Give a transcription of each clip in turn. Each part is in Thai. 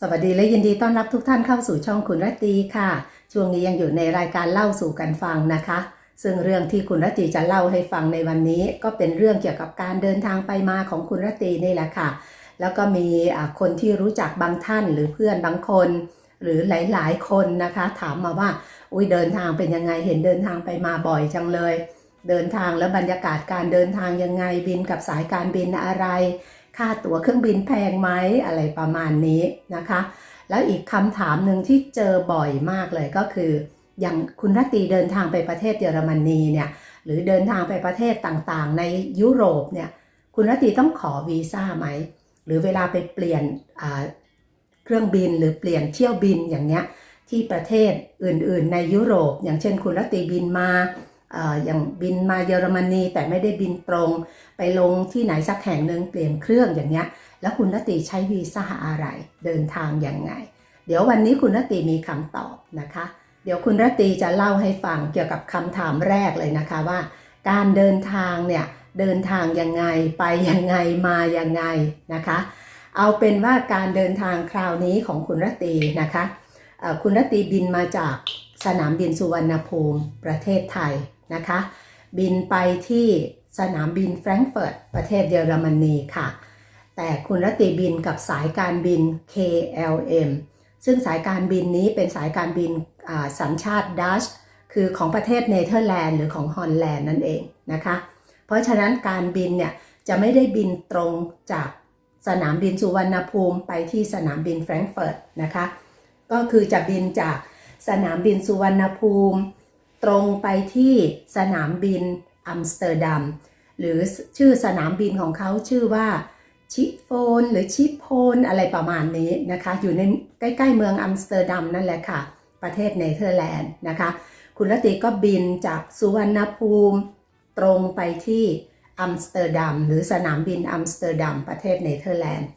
สวัสดีและยินดีต้อนรับทุกท่านเข้าสู่ช่องคุณรัตตีค่ะ ช่วงนี้ยังอยู่ในรายการเล่าสู่กันฟังนะคะ ซึ่งเรื่องที่คุณรัตตีจะเล่าให้ฟังในวันนี้ ก็เป็นเรื่องเกี่ยวกับการเดินทางไปมาของคุณรัตตีนี่แหละค่ะ แล้วก็มีคนที่รู้จักบางท่านหรือเพื่อนบางคน หรือหลาย ๆ คนนะคะ ถามมาว่า อุ้ยเดินทางเป็นยังไงเห็นเดินทางไปมาบ่อยจังเลย เดินทางแล้วบรรยากาศการเดินทางยังไงบินกับสายการบินอะไร ค่าตั๋วเครื่องบินแพงไหมอะไรประมาณนี้นะคะ แล้วอีกคำถามหนึ่งที่เจอบ่อยมากเลยก็คือ อย่างคุณรัตีเดินทางไปประเทศเยอรมนีเนี่ยหรือเดินทางไปประเทศต่างๆ ในยุโรปเนี่ยคุณรัตีต้องขอวีซ่าไหม หรือเวลาไปเปลี่ยนเครื่องบินหรือเปลี่ยนเที่ยวบินอย่างเนี้ยที่ประเทศอื่นๆ ในยุโรป อย่างเช่นคุณรัตีบินมา อย่างบินมาเยอรมนีแต่ไม่ได้บินตรง ไปลงที่ไหนสักแห่งหนึ่งเปลี่ยนเครื่องอย่างเงี้ย แล้วคุณนติใช้วีซ่าอะไรเดินทางยังไง เดี๋ยววันนี้คุณนติมีคำตอบนะคะ เดี๋ยวคุณรตรีจะเล่าให้ฟังเกี่ยวกับคำถามแรกเลยนะคะว่า การเดินทางเนี่ยเดินทางยังไงไปยังไงมายังไงนะคะ เอาเป็นว่าการเดินทางคราวนี้ของคุณรตรีนะคะคุณรตรีบินมาจากสนามบินสุวรรณภูมิประเทศไทย นะคะ บินไปที่สนามบินแฟรงก์เฟิร์ตประเทศเยอรมนีค่ะ แต่คุณรติบินกับสายการบิน KLM ซึ่งสายการบินนี้เป็นสายการบินสัญชาติดัชคือของประเทศเนเธอร์แลนด์หรือของฮอลแลนด์นั่นเองนะคะ เพราะฉะนั้นการบินเนี่ยจะไม่ได้บินตรงจากสนามบินสุวรรณภูมิไปที่สนามบินแฟรงก์เฟิร์ตนะคะ ก็คือจะบินจากสนามบินสุวรรณภูมิ ตรงไปที่สนามบินอัมสเตอร์ดัมหรือชื่อสนามบินของเขาชื่อว่าชิโฟนหรือชิโพนอะไรประมาณนี้นะคะ อยู่ในใกล้ๆเมืองอัมสเตอร์ดัมนั่นแหละค่ะ ประเทศเนเธอร์แลนด์นะคะ คุณรติก็บินจากสุวรรณภูมิ ตรงไปที่อัมสเตอร์ดัมหรือสนามบินอัมสเตอร์ดัมประเทศเนเธอร์แลนด์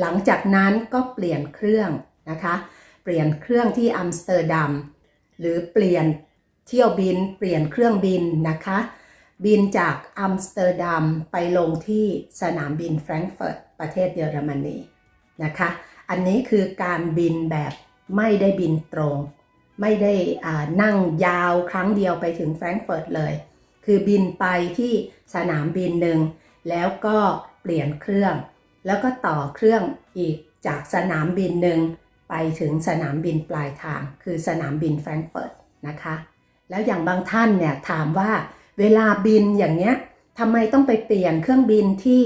หลังจากนั้นก็เปลี่ยนเครื่องนะคะ เปลี่ยนเครื่องที่อัมสเตอร์ดัมหรือเปลี่ยน เที่ยวบินเปลี่ยนเครื่องบินนะคะ บินจากอัมสเตอร์ดัมไปลงที่สนามบินแฟรงก์เฟิร์ตประเทศเยอรมนีนะคะ อันนี้คือการบินแบบไม่ได้บินตรง ไม่ได้นั่งยาวครั้งเดียวไปถึงแฟรงก์เฟิร์ตเลย คือบินไปที่สนามบินหนึ่งแล้วก็เปลี่ยนเครื่อง แล้วก็ต่อเครื่องอีกจากสนามบินหนึ่งไปถึงสนามบินปลายทาง คือสนามบินแฟรงก์เฟิร์ตนะคะ แล้วอย่างบางท่านเนี่ยถามว่าเวลาบินอย่างเนี้ยทำไมต้องไปเปลี่ยนเครื่องบินที่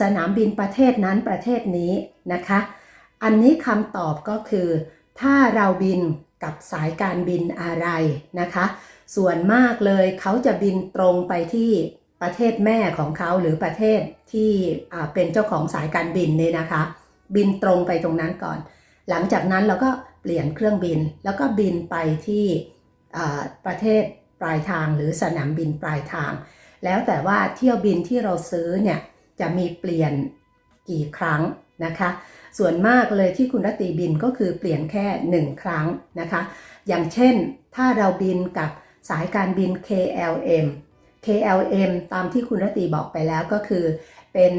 สนามบินประเทศนั้นประเทศนี้นะคะ อันนี้คำตอบก็คือ ถ้าเราบินกับสายการบินอะไรนะคะ ส่วนมากเลยเขาจะบินตรงไปที่ประเทศแม่ของเขาหรือประเทศที่เป็นเจ้าของสายการบินเนี่ยนะคะ บินตรงไปตรงนั้นก่อน หลังจากนั้นเราก็เปลี่ยนเครื่องบินแล้วก็บินไปที่ ประเทศปลายทางหรือสนามบินปลายทาง แล้วแต่ว่าเที่ยวบินที่เราซื้อเนี่ยจะมีเปลี่ยนกี่ครั้งนะคะ ส่วนมากเลยที่คุณรตตีบินก็คือเปลี่ยนแค่ 1 ครั้งนะคะ อย่างเช่นถ้าเราบินกับสายการบิน KLM KLM ตามที่คุณรตตีบอกไปแล้วก็คือ เป็น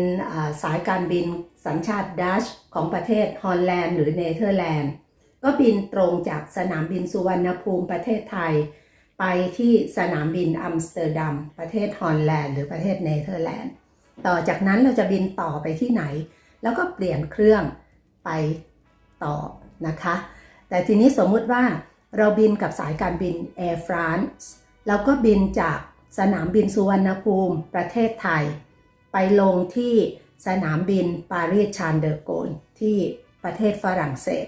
สายการบินสัญชาติดัชของประเทศฮอลแลนด์หรือเนเธอร์แลนด์ ก็บินตรงจากสนามบินสุวรรณภูมิประเทศไทย ไปที่สนามบินอัมสเตอร์ดัมประเทศฮอลแลนด์หรือประเทศเนเธอร์แลนด์ ต่อจากนั้นเราจะบินต่อไปที่ไหน แล้วก็เปลี่ยนเครื่องไปต่อนะคะ แต่ทีนี้สมมุติว่าเราบินกับสายการบิน Air France เราก็บินจากสนามบินสุวรรณภูมิประเทศไทย ไปลงที่สนามบินปารีสชานเดอร์โกนที่ประเทศฝรั่งเศส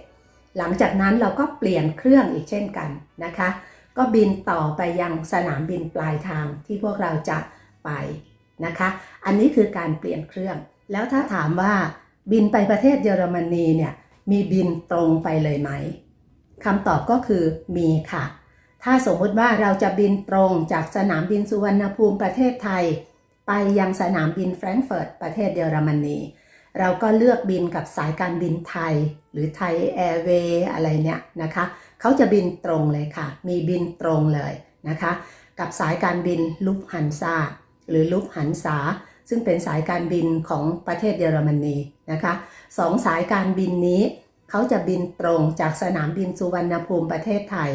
หลังจากนั้นเราก็เปลี่ยนเครื่องอีกเช่นกันนะคะ ก็บินต่อไปยังสนามบินปลายทางที่พวกเราจะไปนะคะ อันนี้คือการเปลี่ยนเครื่อง แล้วถ้าถามว่าบินไปประเทศเยอรมนีเนี่ยมีบินตรงไปเลยไหมคำตอบก็คือมีค่ะ ถ้าสมมติว่าเราจะบินตรงจากสนามบินสุวรรณภูมิประเทศไทย ไปยังสนามบินแฟรงก์เฟิร์ตประเทศเยอรมนี เราก็เลือกบินกับสายการบินไทย หรือไทยแอร์เวย์อะไรเนี่ยนะคะเขาจะบินตรงเลยค่ะ มีบินตรงเลยนะคะ กับสายการบินลุฟฮันซาหรือลุฟฮันซาซึ่งเป็นสายการบินของประเทศเยอรมนีนะคะสองสายการบินนี้เขาจะบินตรงจากสนามบินสุวรรณภูมิประเทศไทย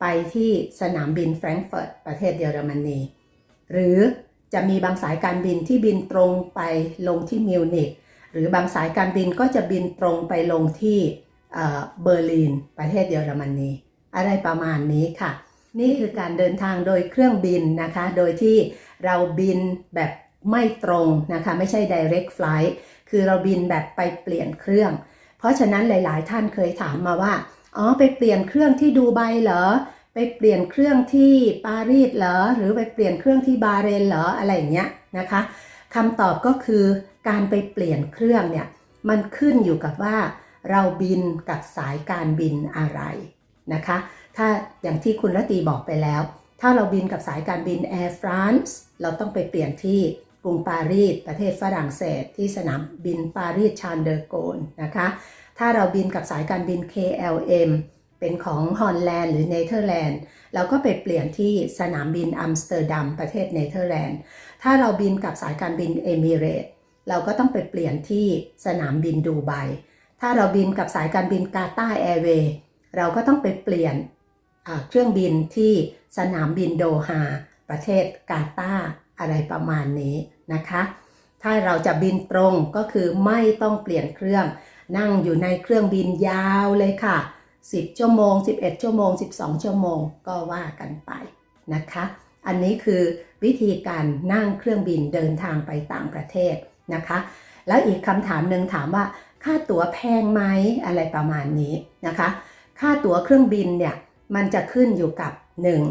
ไปที่สนามบินแฟรงก์เฟิร์ตประเทศเยอรมนี หรือจะมีบางสายการบินที่บินตรงไปลงที่มิวนิก หรือบางสายการบินก็จะบินตรงไปลงที่เบอร์ลินประเทศเยอรมนีอะไรประมาณนี้ค่ะ นี่คือการเดินทางโดยเครื่องบินนะคะ โดยที่เราบินแบบไม่ตรงนะคะ ไม่ใช่ direct flight คือเราบินแบบไปเปลี่ยนเครื่อง เพราะฉะนั้นหลาย ๆ ท่านเคยถามมาว่า อ๋อ ไปเปลี่ยนเครื่องที่ดูไบเหรอ ไปเปลี่ยนเครื่องที่ปารีสเหรอ หรือไปเปลี่ยนเครื่องที่บาเรนเหรอ อะไรอย่างเงี้ยนะคะคำตอบก็คือ การไปเปลี่ยนเครื่องเนี่ยมันขึ้นอยู่กับว่าเราบินกับสายการบินอะไรนะคะ ถ้าอย่างที่คุณรตีบอกไปแล้ว ถ้าเราบินกับสายการบิน Air France เราต้องไปเปลี่ยนที่กรุงปารีสประเทศฝรั่งเศส ที่สนามบินปารีสชานเดอร์โกนนะคะ ถ้าเราบินกับสายการบิน KLM เป็นของฮอลแลนด์หรือเนเธอร์แลนด์เราก็ไปเปลี่ยนที่สนามบินอัมสเตอร์ดัมประเทศเนเธอร์แลนด์ ถ้าเราบินกับสายการบินเอมิเรต เราก็ต้องไปเปลี่ยนที่สนามบินดูไบ ถ้าเราบินกับสายการบินกาตาร์แอร์เวย์เราก็ต้องไปเปลี่ยนเครื่องบินที่สนามบินโดฮาประเทศกาตาร์อะไรประมาณนี้นะคะ ถ้าเราจะบินตรงก็คือไม่ต้องเปลี่ยนเครื่อง นั่งอยู่ในเครื่องบินยาวเลยค่ะ 10 ชั่วโมง 11 ชั่วโมง 12 ชั่วโมงก็ว่ากันไปนะคะ อันนี้คือวิธีการนั่งเครื่องบินเดินทางไปต่างประเทศ นะคะ แล้วอีกคำถามหนึ่งถามว่า ค่าตั๋วแพงไหมอะไรประมาณนี้นะคะ ค่าตั๋วเครื่องบินเนี่ยมันจะขึ้นอยู่กับ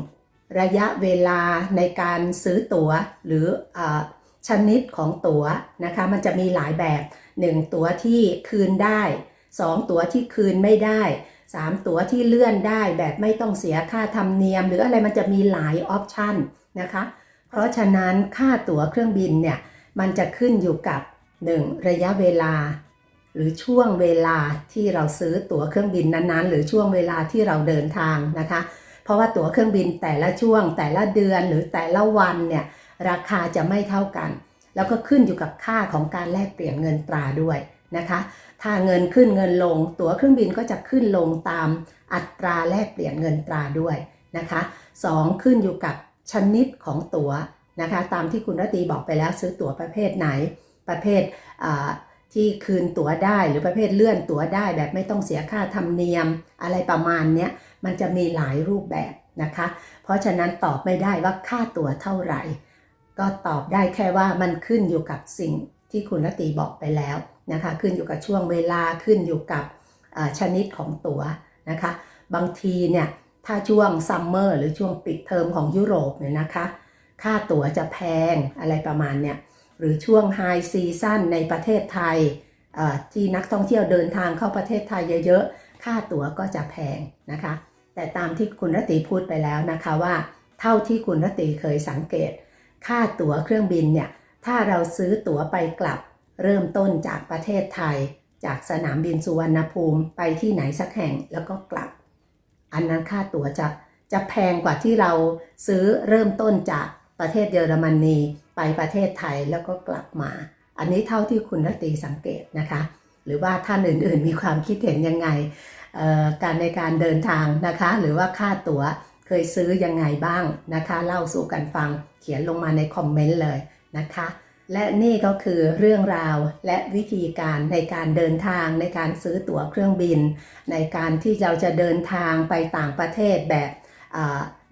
1. ระยะเวลาในการซื้อตั๋วหรืออชนิดของตั๋วนะคะ มันจะมีหลายแบบ 1 ตั๋วที่คืนได้ 2 ตั๋วที่คืนไม่ได้ 3 ตั๋วที่เลื่อนได้แบบไม่ต้องเสียค่าธรรมเนียม หรืออะไรมันจะมีหลายออปชันนะคะ เพราะฉะนั้นค่าตั๋วเครื่องบินเนี่ย มันจะขึ้นอยู่กับ 1. ระยะเวลา หรือช่วงเวลาที่เราซื้อตั๋วเครื่องบินนั้นๆ หรือช่วงเวลาที่เราเดินทางนะคะ เพราะว่าตั๋วเครื่องบินแต่ละช่วง แต่ละเดือนหรือแต่ละวันเนี่ยราคาจะไม่เท่ากัน แล้วก็ขึ้นอยู่กับค่าของการแลกเปลี่ยนเงินตราด้วยนะคะ ถ้าเงินขึ้นเงินลง ตั๋วเครื่องบินก็จะขึ้นลงตามอัตราแลกเปลี่ยนเงินตราด้วยนะคะสองขึ้นอยู่กับชนิดของตั๋ว นะคะตามที่คุณรตีบอกไปแล้วซื้อตั๋วประเภทไหน ประเภทที่คืนตั๋วได้หรือประเภทเลื่อนตั๋วได้แบบไม่ต้องเสียค่าธรรมเนียมอะไรประมาณนี้มันจะมีหลายรูปแบบนะคะ เพราะฉะนั้นตอบไม่ได้ว่าค่าตั๋วเท่าไหร่ ก็ตอบได้แค่ว่ามันขึ้นอยู่กับสิ่งที่คุณรตีบอกไปแล้วนะคะขึ้นอยู่กับช่วงเวลาขึ้นอยู่กับชนิดของตั๋วนะคะ บางทีเนี่ยถ้าช่วงซัมเมอร์หรือช่วงปิดเทอมของยุโรปเนี่ยนะคะ ค่าตั๋วจะแพงอะไรประมาณเนี่ยหรือช่วงไฮซีซั่นในประเทศไทยที่นักท่องเที่ยวเดินทางเข้าประเทศไทยเยอะๆ ค่าตั๋วก็จะแพงนะคะ แต่ตามที่คุณรตรีพูดไปแล้วนะคะว่า เท่าที่คุณรตรีเคยสังเกต ค่าตั๋วเครื่องบินเนี่ยถ้าเราซื้อตั๋วไปกลับ เริ่มต้นจากประเทศไทย จากสนามบินสุวรรณภูมิไปที่ไหนสักแห่งแล้วก็กลับ อันนั้นค่าตั๋วจะจะแพงกว่าที่เราซื้อเริ่มต้นจาก ประเทศเยอรมนีไปประเทศไทยแล้วก็กลับมา อันนี้เท่าที่คุณรตีสังเกตนะคะ หรือว่าท่านอื่นๆมีความคิดเห็นยังไงการในการเดินทางนะคะ หรือว่าค่าตั๋วเคยซื้อยังไงบ้างนะคะ เล่าสู่กันฟังเขียนลงมาในคอมเมนต์เลยนะคะ และนี่ก็คือเรื่องราวและวิธีการในการเดินทางในการซื้อตั๋วเครื่องบิน ในการที่เราจะเดินทางไปต่างประเทศแบบ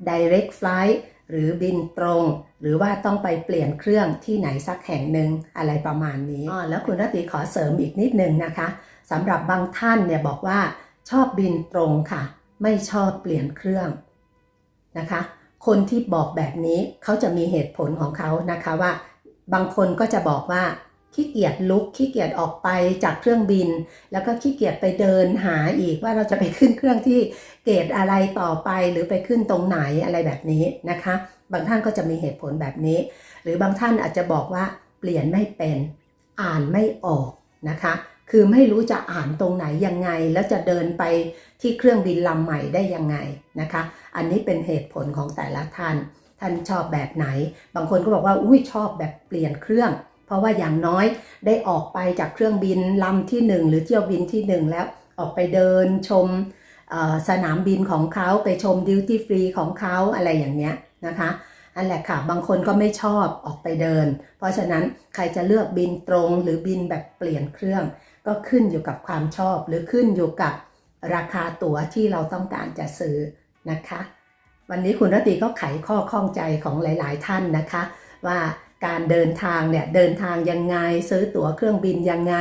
direct flight หรือบินตรง หรือว่าต้องไปเปลี่ยนเครื่องที่ไหนสักแห่งหนึ่งอะไรประมาณนี้อ๋อแล้วคุณรตรีขอเสริมอีกนิดนึงนะคะสำหรับบางท่านเนี่ยบอกว่าชอบบินตรงค่ะ ไม่ชอบเปลี่ยนเครื่องนะคะ คนที่บอกแบบนี้เขาจะมีเหตุผลของเขานะคะว่า บางคนก็จะบอกว่า ขี้เกียจลุกขี้เกียจออกไปจากเครื่องบิน แล้วก็ขี้เกียจไปเดินหาอีกว่าเราจะไปขึ้นเครื่องที่เกรดอะไรต่อไปหรือไปขึ้นตรงไหนอะไรแบบนี้นะคะ บางท่านก็จะมีเหตุผลแบบนี้ หรือบางท่านอาจจะบอกว่าเปลี่ยนไม่เป็นอ่านไม่ออกนะคะ คือไม่รู้จะอ่านตรงไหนยังไง แล้วจะเดินไปที่เครื่องบินลำใหม่ได้ยังไงนะคะ อันนี้เป็นเหตุผลของแต่ละท่าน ท่านชอบแบบไหน บางคนก็บอกว่าอุ้ยชอบแบบเปลี่ยนเครื่อง เพราะว่าอย่างน้อยได้ออกไปจากเครื่องบินลำที่หนึ่งหรือเที่ยวบินที่หนึ่งแล้วออกไปเดินชมสนามบินของเขาไปชมดิวตี้ฟรีของเขาอะไรอย่างเนี้ยนะคะอันแหละค่ะ บางคนก็ไม่ชอบออกไปเดิน เพราะฉะนั้นใครจะเลือกบินตรงหรือบินแบบเปลี่ยนเครื่อง ก็ขึ้นอยู่กับความชอบหรือขึ้นอยู่กับราคาตั๋วที่เราต้องการจะซื้อนะคะ วันนี้คุณรตรีก็ไขข้อข้องใจของหลาย ๆ ท่านนะคะ ว่า การเดินทางเนี่ยเดินทางยังไง ซื้อตั๋วเครื่องบินยังไง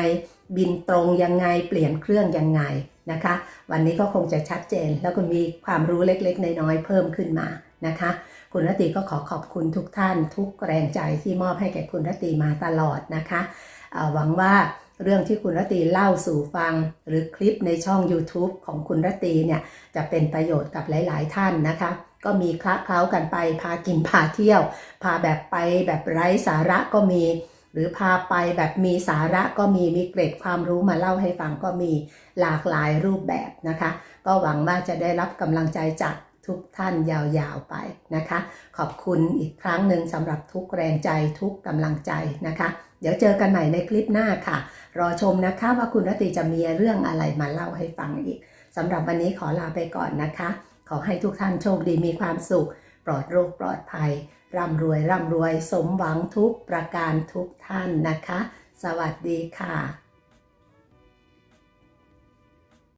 บินตรงยังไงเปลี่ยนเครื่องยังไงนะคะ วันนี้ก็คงจะชัดเจน แล้วคุณมีความรู้เล็กๆ น้อยๆเพิ่มขึ้นมานะคะ คุณรตรีก็ขอขอบคุณทุกท่าน ทุกแรงใจที่มอบให้แก่คุณรตรีมาตลอดนะคะหวังว่า เรื่องที่คุณรตีเล่าสู่ฟัง หรือคลิปในช่อง YouTube ของคุณรตีเนี่ยจะเป็นประโยชน์กับหลาย ๆ ท่านนะคะ ก็มีคละเคล้ากันไป พากินพาเที่ยว พาแบบไปแบบไร้สาระก็มี หรือพาไปแบบมีสาระก็มีมีเกร็ดความรู้มาเล่าให้ฟังก็มีหลากหลายรูปแบบนะคะ ก็หวังว่าจะได้รับกำลังใจจาก ทุกท่านยาวๆไปนะคะ ขอบคุณอีกครั้งหนึ่งสำหรับทุกแรงใจทุกกำลังใจนะคะ เดี๋ยวเจอกันใหม่ในคลิปหน้าค่ะ รอชมนะคะว่าคุณรตรีจะมีเรื่องอะไรมาเล่าให้ฟังอีกสำหรับวันนี้ขอลาไปก่อนนะคะ ขอให้ทุกท่านโชคดีมีความสุข ปลอดโรคปลอดภัย ร่ำรวยร่ำรวย สมหวังทุกประการทุกท่านนะคะ สวัสดีค่ะ